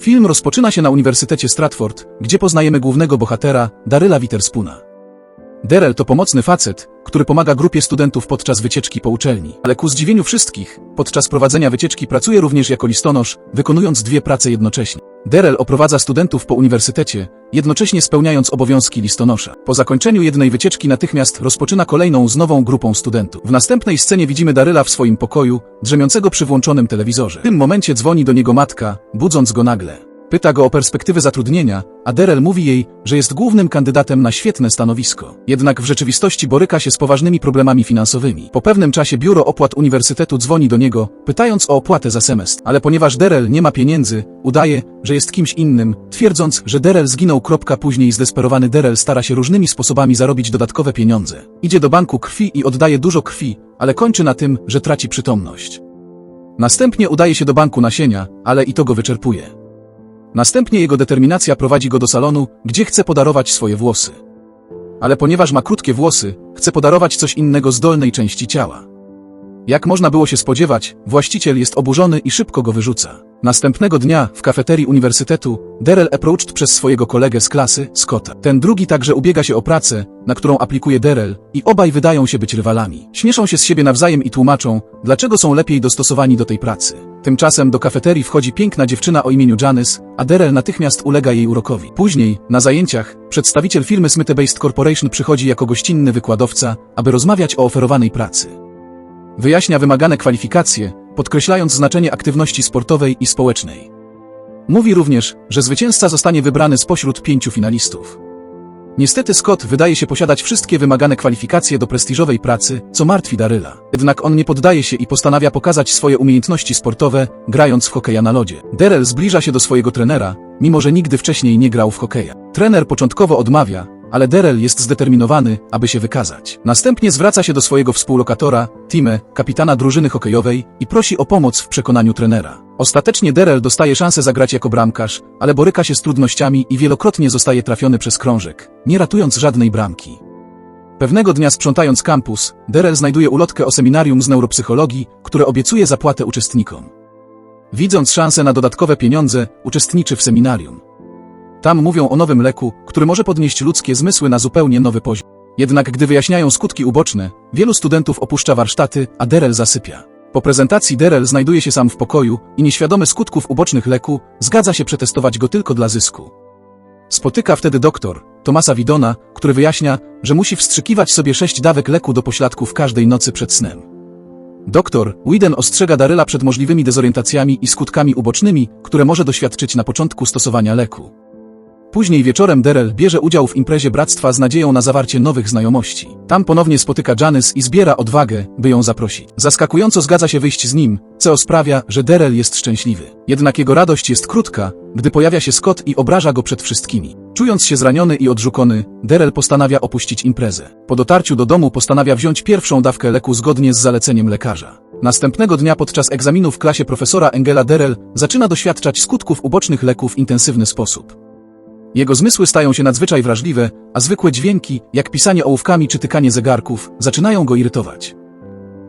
Film rozpoczyna się na Uniwersytecie Stratford, gdzie poznajemy głównego bohatera, Daryla Witherspuna. Daryl to pomocny facet, który pomaga grupie studentów podczas wycieczki po uczelni. Ale ku zdziwieniu wszystkich, podczas prowadzenia wycieczki pracuje również jako listonosz, wykonując dwie prace jednocześnie. Daryl oprowadza studentów po uniwersytecie, jednocześnie spełniając obowiązki listonosza. Po zakończeniu jednej wycieczki natychmiast rozpoczyna kolejną z nową grupą studentów. W następnej scenie widzimy Daryla w swoim pokoju, drzemiącego przy włączonym telewizorze. W tym momencie dzwoni do niego matka, budząc go nagle. Pyta go o perspektywy zatrudnienia, a Derel mówi jej, że jest głównym kandydatem na świetne stanowisko. Jednak w rzeczywistości boryka się z poważnymi problemami finansowymi. Po pewnym czasie biuro opłat uniwersytetu dzwoni do niego, pytając o opłatę za semestr. Ale ponieważ Derel nie ma pieniędzy, udaje, że jest kimś innym, twierdząc, że Derel zginął. Kropka Później zdesperowany Derel stara się różnymi sposobami zarobić dodatkowe pieniądze. Idzie do banku krwi i oddaje dużo krwi, ale kończy na tym, że traci przytomność. Następnie udaje się do banku nasienia, ale i to go wyczerpuje. Następnie jego determinacja prowadzi go do salonu, gdzie chce podarować swoje włosy. Ale ponieważ ma krótkie włosy, chce podarować coś innego z dolnej części ciała. Jak można było się spodziewać, właściciel jest oburzony i szybko go wyrzuca. Następnego dnia, w kafeterii uniwersytetu, Daryl approached przez swojego kolegę z klasy, Scotta. Ten drugi także ubiega się o pracę, na którą aplikuje Daryl, i obaj wydają się być rywalami. Śmieszą się z siebie nawzajem i tłumaczą, dlaczego są lepiej dostosowani do tej pracy. Tymczasem do kafeterii wchodzi piękna dziewczyna o imieniu Janice, a Daryl natychmiast ulega jej urokowi. Później, na zajęciach, przedstawiciel firmy Smith-Based Corporation przychodzi jako gościnny wykładowca, aby rozmawiać o oferowanej pracy. Wyjaśnia wymagane kwalifikacje, podkreślając znaczenie aktywności sportowej i społecznej. Mówi również, że zwycięzca zostanie wybrany spośród pięciu finalistów. Niestety Scott wydaje się posiadać wszystkie wymagane kwalifikacje do prestiżowej pracy, co martwi Daryla. Jednak on nie poddaje się i postanawia pokazać swoje umiejętności sportowe, grając w hokeja na lodzie. Daryl zbliża się do swojego trenera, mimo że nigdy wcześniej nie grał w hokeja. Trener początkowo odmawia, ale Daryl jest zdeterminowany, aby się wykazać. Następnie zwraca się do swojego współlokatora, Time, kapitana drużyny hokejowej i prosi o pomoc w przekonaniu trenera. Ostatecznie Daryl dostaje szansę zagrać jako bramkarz, ale boryka się z trudnościami i wielokrotnie zostaje trafiony przez krążek, nie ratując żadnej bramki. Pewnego dnia sprzątając kampus, Daryl znajduje ulotkę o seminarium z neuropsychologii, które obiecuje zapłatę uczestnikom. Widząc szansę na dodatkowe pieniądze, uczestniczy w seminarium. Tam mówią o nowym leku, który może podnieść ludzkie zmysły na zupełnie nowy poziom. Jednak gdy wyjaśniają skutki uboczne, wielu studentów opuszcza warsztaty, a Derel zasypia. Po prezentacji Derel znajduje się sam w pokoju i nieświadomy skutków ubocznych leku, zgadza się przetestować go tylko dla zysku. Spotyka wtedy doktor, Tomasa Widona, który wyjaśnia, że musi wstrzykiwać sobie sześć dawek leku do pośladków każdej nocy przed snem. Doktor Widen ostrzega Daryla przed możliwymi dezorientacjami i skutkami ubocznymi, które może doświadczyć na początku stosowania leku. Później wieczorem Daryl bierze udział w imprezie bractwa z nadzieją na zawarcie nowych znajomości. Tam ponownie spotyka Janice i zbiera odwagę, by ją zaprosić. Zaskakująco zgadza się wyjść z nim, co sprawia, że Daryl jest szczęśliwy. Jednak jego radość jest krótka, gdy pojawia się Scott i obraża go przed wszystkimi. Czując się zraniony i odrzucony, Daryl postanawia opuścić imprezę. Po dotarciu do domu postanawia wziąć pierwszą dawkę leku zgodnie z zaleceniem lekarza. Następnego dnia podczas egzaminu w klasie profesora Engela Daryl zaczyna doświadczać skutków ubocznych leków w intensywny sposób. Jego zmysły stają się nadzwyczaj wrażliwe, a zwykłe dźwięki, jak pisanie ołówkami czy tykanie zegarków, zaczynają go irytować.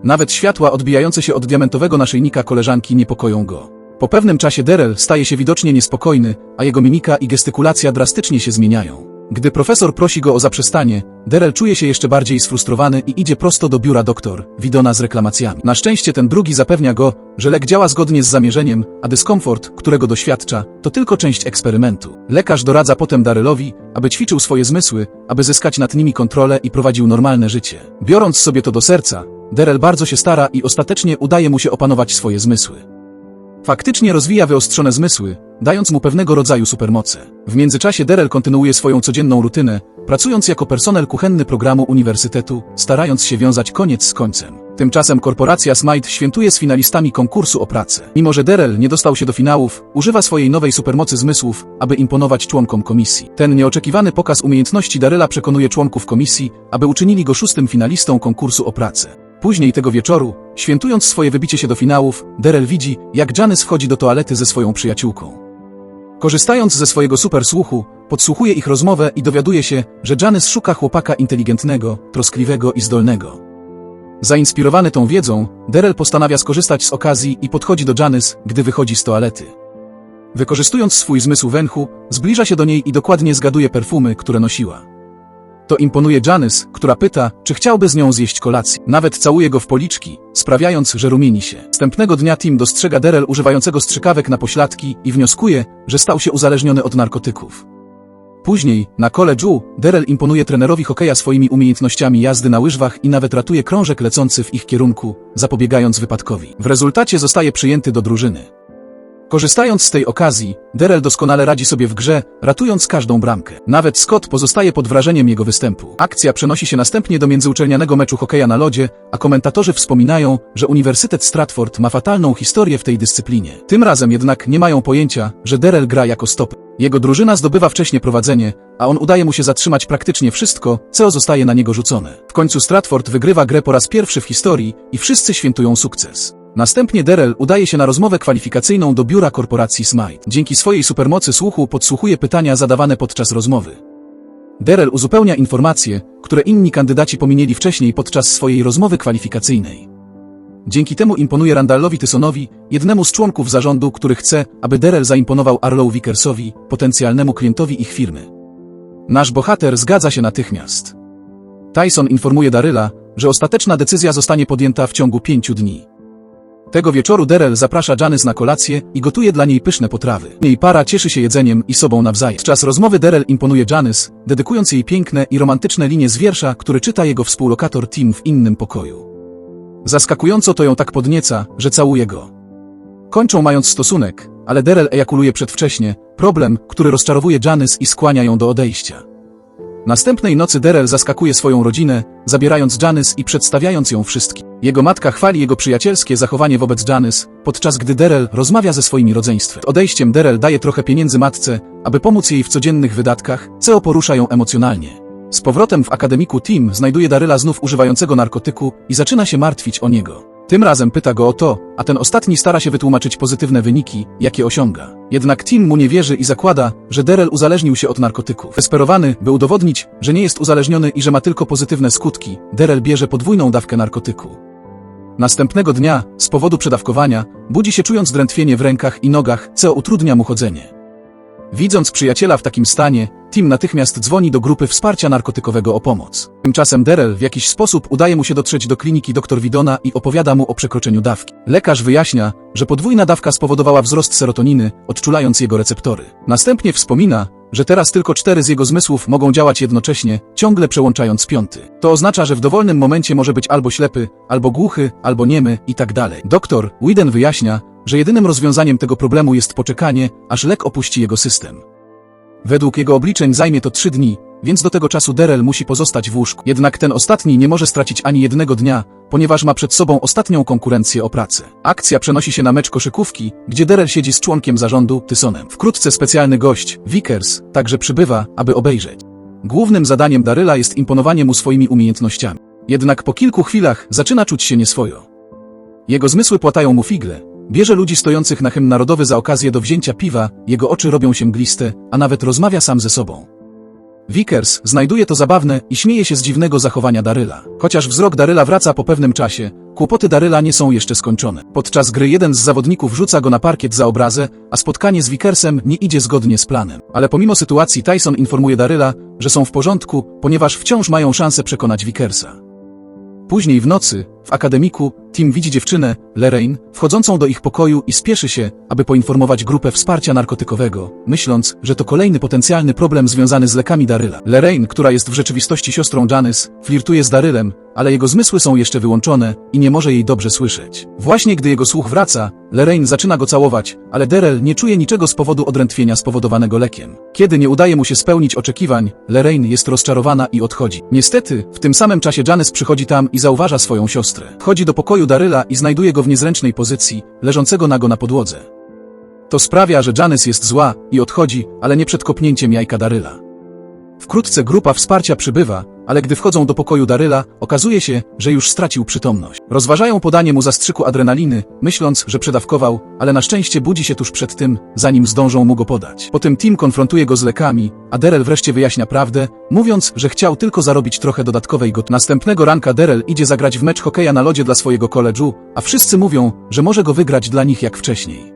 Nawet światła odbijające się od diamentowego naszyjnika koleżanki niepokoją go. Po pewnym czasie Derel staje się widocznie niespokojny, a jego mimika i gestykulacja drastycznie się zmieniają. Gdy profesor prosi go o zaprzestanie, Derel czuje się jeszcze bardziej sfrustrowany i idzie prosto do biura doktor, Widona z reklamacjami. Na szczęście ten drugi zapewnia go, że lek działa zgodnie z zamierzeniem, a dyskomfort, którego doświadcza, to tylko część eksperymentu. Lekarz doradza potem Darylowi, aby ćwiczył swoje zmysły, aby zyskać nad nimi kontrolę i prowadził normalne życie. Biorąc sobie to do serca, Derel bardzo się stara i ostatecznie udaje mu się opanować swoje zmysły. Faktycznie rozwija wyostrzone zmysły, dając mu pewnego rodzaju supermoce. W międzyczasie Derel kontynuuje swoją codzienną rutynę, pracując jako personel kuchenny programu uniwersytetu, starając się wiązać koniec z końcem. Tymczasem korporacja Smite świętuje z finalistami konkursu o pracę. Mimo, że Derel nie dostał się do finałów, używa swojej nowej supermocy zmysłów, aby imponować członkom komisji. Ten nieoczekiwany pokaz umiejętności Daryla przekonuje członków komisji, aby uczynili go szóstym finalistą konkursu o pracę. Później tego wieczoru, świętując swoje wybicie się do finałów, Derel widzi, jak Janice wchodzi do toalety ze swoją przyjaciółką. Korzystając ze swojego supersłuchu, podsłuchuje ich rozmowę i dowiaduje się, że Janice szuka chłopaka inteligentnego, troskliwego i zdolnego. Zainspirowany tą wiedzą, Derel postanawia skorzystać z okazji i podchodzi do Janice, gdy wychodzi z toalety. Wykorzystując swój zmysł węchu, zbliża się do niej i dokładnie zgaduje perfumy, które nosiła. To imponuje Janice, która pyta, czy chciałby z nią zjeść kolację. Nawet całuje go w policzki, sprawiając, że rumieni się. Następnego dnia Tim dostrzega Derel używającego strzykawek na pośladki i wnioskuje, że stał się uzależniony od narkotyków. Później, na college'u, Derel imponuje trenerowi hokeja swoimi umiejętnościami jazdy na łyżwach i nawet ratuje krążek lecący w ich kierunku, zapobiegając wypadkowi. W rezultacie zostaje przyjęty do drużyny. Korzystając z tej okazji, Derel doskonale radzi sobie w grze, ratując każdą bramkę. Nawet Scott pozostaje pod wrażeniem jego występu. Akcja przenosi się następnie do międzyuczelnianego meczu hokeja na lodzie, a komentatorzy wspominają, że Uniwersytet Stratford ma fatalną historię w tej dyscyplinie. Tym razem jednak nie mają pojęcia, że Derel gra jako stopy. Jego drużyna zdobywa wcześnie prowadzenie, a on udaje mu się zatrzymać praktycznie wszystko, co zostaje na niego rzucone. W końcu Stratford wygrywa grę po raz pierwszy w historii i wszyscy świętują sukces. Następnie Derel udaje się na rozmowę kwalifikacyjną do biura korporacji Smite. Dzięki swojej supermocy słuchu podsłuchuje pytania zadawane podczas rozmowy. Derel uzupełnia informacje, które inni kandydaci pominęli wcześniej podczas swojej rozmowy kwalifikacyjnej. Dzięki temu imponuje Randallowi Tysonowi, jednemu z członków zarządu, który chce, aby Derel zaimponował Arlow Vickersowi, potencjalnemu klientowi ich firmy. Nasz bohater zgadza się natychmiast. Tyson informuje Daryla, że ostateczna decyzja zostanie podjęta w ciągu pięciu dni. Tego wieczoru Derel zaprasza Janice na kolację i gotuje dla niej pyszne potrawy. Jej para cieszy się jedzeniem i sobą nawzajem. Podczas rozmowy Derel imponuje Janice, dedykując jej piękne i romantyczne linie z wiersza, który czyta jego współlokator Tim w innym pokoju. Zaskakująco to ją tak podnieca, że całuje go. Kończą mając stosunek, ale Derel ejakuluje przedwcześnie, problem, który rozczarowuje Janice i skłania ją do odejścia. Następnej nocy Derel zaskakuje swoją rodzinę, zabierając Janice i przedstawiając ją wszystkim. Jego matka chwali jego przyjacielskie zachowanie wobec Janice, podczas gdy Derel rozmawia ze swoimi rodzeństwem. Odejściem Derel daje trochę pieniędzy matce, aby pomóc jej w codziennych wydatkach, co porusza ją emocjonalnie. Z powrotem w akademiku Tim znajduje Daryla znów używającego narkotyku i zaczyna się martwić o niego. Tym razem pyta go o to, a ten ostatni stara się wytłumaczyć pozytywne wyniki, jakie osiąga. Jednak Tim mu nie wierzy i zakłada, że Derel uzależnił się od narkotyków. Desperowany, by udowodnić, że nie jest uzależniony i że ma tylko pozytywne skutki, Derel bierze podwójną dawkę narkotyku. Następnego dnia, z powodu przedawkowania, budzi się czując drętwienie w rękach i nogach, co utrudnia mu chodzenie. Widząc przyjaciela w takim stanie, Tim natychmiast dzwoni do grupy wsparcia narkotykowego o pomoc. Tymczasem Derel w jakiś sposób udaje mu się dotrzeć do kliniki dr Widona i opowiada mu o przekroczeniu dawki. Lekarz wyjaśnia, że podwójna dawka spowodowała wzrost serotoniny, odczulając jego receptory. Następnie wspomina, że teraz tylko cztery z jego zmysłów mogą działać jednocześnie, ciągle przełączając piąty. To oznacza, że w dowolnym momencie może być albo ślepy, albo głuchy, albo niemy i tak dalej. Doktor Widen wyjaśnia, że jedynym rozwiązaniem tego problemu jest poczekanie, aż lek opuści jego system. Według jego obliczeń zajmie to trzy dni, więc do tego czasu Derel musi pozostać w łóżku. Jednak ten ostatni nie może stracić ani jednego dnia, ponieważ ma przed sobą ostatnią konkurencję o pracę. Akcja przenosi się na mecz koszykówki, gdzie Derel siedzi z członkiem zarządu, Tysonem. Wkrótce specjalny gość, Vickers, także przybywa, aby obejrzeć. Głównym zadaniem Daryla jest imponowanie mu swoimi umiejętnościami. Jednak po kilku chwilach zaczyna czuć się nieswojo. Jego zmysły płatają mu figle, Bierze ludzi stojących na hymn narodowy za okazję do wzięcia piwa, jego oczy robią się mgliste, a nawet rozmawia sam ze sobą. Vickers znajduje to zabawne i śmieje się z dziwnego zachowania Daryla. Chociaż wzrok Daryla wraca po pewnym czasie, kłopoty Daryla nie są jeszcze skończone. Podczas gry jeden z zawodników rzuca go na parkiet za obrazę, a spotkanie z Vickersem nie idzie zgodnie z planem. Ale pomimo sytuacji Tyson informuje Daryla, że są w porządku, ponieważ wciąż mają szansę przekonać Vickersa. Później w nocy, w akademiku, Tim widzi dziewczynę, Lorraine, wchodzącą do ich pokoju i spieszy się, aby poinformować grupę wsparcia narkotykowego, myśląc, że to kolejny potencjalny problem związany z lekami Daryla. Lorraine, która jest w rzeczywistości siostrą Janice, flirtuje z Darylem, ale jego zmysły są jeszcze wyłączone i nie może jej dobrze słyszeć. Właśnie gdy jego słuch wraca, Lorraine zaczyna go całować, ale Daryl nie czuje niczego z powodu odrętwienia spowodowanego lekiem. Kiedy nie udaje mu się spełnić oczekiwań, Lorraine jest rozczarowana i odchodzi. Niestety, w tym samym czasie Janice przychodzi tam i zauważa swoją siostrę. Wchodzi do pokoju Daryla i znajduje go w niezręcznej pozycji, leżącego nago na podłodze. To sprawia, że Janice jest zła i odchodzi, ale nie przed kopnięciem jajka Daryla. Wkrótce grupa wsparcia przybywa, ale gdy wchodzą do pokoju Daryla, okazuje się, że już stracił przytomność. Rozważają podanie mu zastrzyku adrenaliny, myśląc, że przedawkował, ale na szczęście budzi się tuż przed tym, zanim zdążą mu go podać. Potem Tim konfrontuje go z lekami, a Daryl wreszcie wyjaśnia prawdę, mówiąc, że chciał tylko zarobić trochę dodatkowej got. Następnego ranka Daryl idzie zagrać w mecz hokeja na lodzie dla swojego koledżu, a wszyscy mówią, że może go wygrać dla nich jak wcześniej.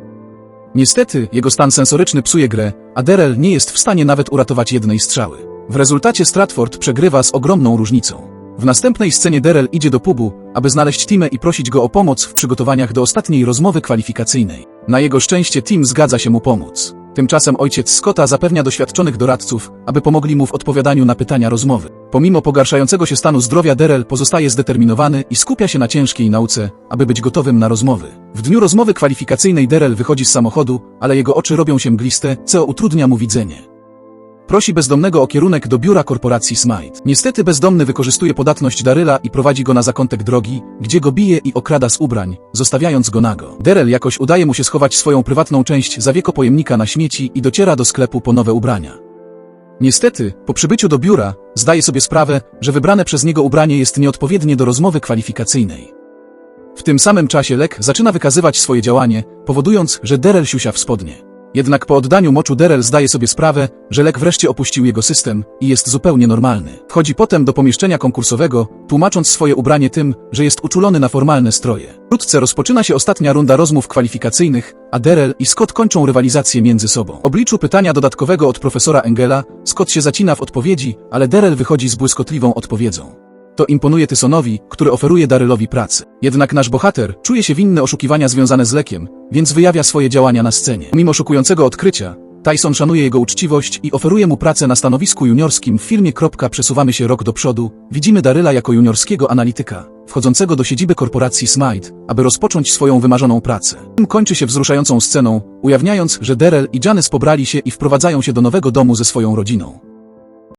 Niestety, jego stan sensoryczny psuje grę, a Daryl nie jest w stanie nawet uratować jednej strzały. W rezultacie Stratford przegrywa z ogromną różnicą. W następnej scenie Daryl idzie do pubu, aby znaleźć Timę i prosić go o pomoc w przygotowaniach do ostatniej rozmowy kwalifikacyjnej. Na jego szczęście Tim zgadza się mu pomóc. Tymczasem ojciec Scotta zapewnia doświadczonych doradców, aby pomogli mu w odpowiadaniu na pytania rozmowy. Pomimo pogarszającego się stanu zdrowia Daryl pozostaje zdeterminowany i skupia się na ciężkiej nauce, aby być gotowym na rozmowy. W dniu rozmowy kwalifikacyjnej Daryl wychodzi z samochodu, ale jego oczy robią się mgliste, co utrudnia mu widzenie. Prosi bezdomnego o kierunek do biura korporacji Smite. Niestety bezdomny wykorzystuje podatność Daryla i prowadzi go na zakątek drogi, gdzie go bije i okrada z ubrań, zostawiając go nago. Daryl jakoś udaje mu się schować swoją prywatną część za wieko pojemnika na śmieci i dociera do sklepu po nowe ubrania. Niestety, po przybyciu do biura, zdaje sobie sprawę, że wybrane przez niego ubranie jest nieodpowiednie do rozmowy kwalifikacyjnej. W tym samym czasie Lek zaczyna wykazywać swoje działanie, powodując, że Daryl siusia w spodnie. Jednak po oddaniu moczu Daryl zdaje sobie sprawę, że Lek wreszcie opuścił jego system i jest zupełnie normalny. Wchodzi potem do pomieszczenia konkursowego, tłumacząc swoje ubranie tym, że jest uczulony na formalne stroje. Wkrótce rozpoczyna się ostatnia runda rozmów kwalifikacyjnych, a Daryl i Scott kończą rywalizację między sobą. W obliczu pytania dodatkowego od profesora Engela, Scott się zacina w odpowiedzi, ale Daryl wychodzi z błyskotliwą odpowiedzą. To imponuje Tysonowi, który oferuje Darylowi pracę. Jednak nasz bohater czuje się winny oszukiwania związane z lekiem, więc wyjawia swoje działania na scenie. Mimo szokującego odkrycia, Tyson szanuje jego uczciwość i oferuje mu pracę na stanowisku juniorskim w firmie. Przesuwamy się rok do przodu, widzimy Daryla jako juniorskiego analityka, wchodzącego do siedziby korporacji Smite, aby rozpocząć swoją wymarzoną pracę. Film kończy się wzruszającą sceną, ujawniając, że Daryl i Janice pobrali się i wprowadzają się do nowego domu ze swoją rodziną.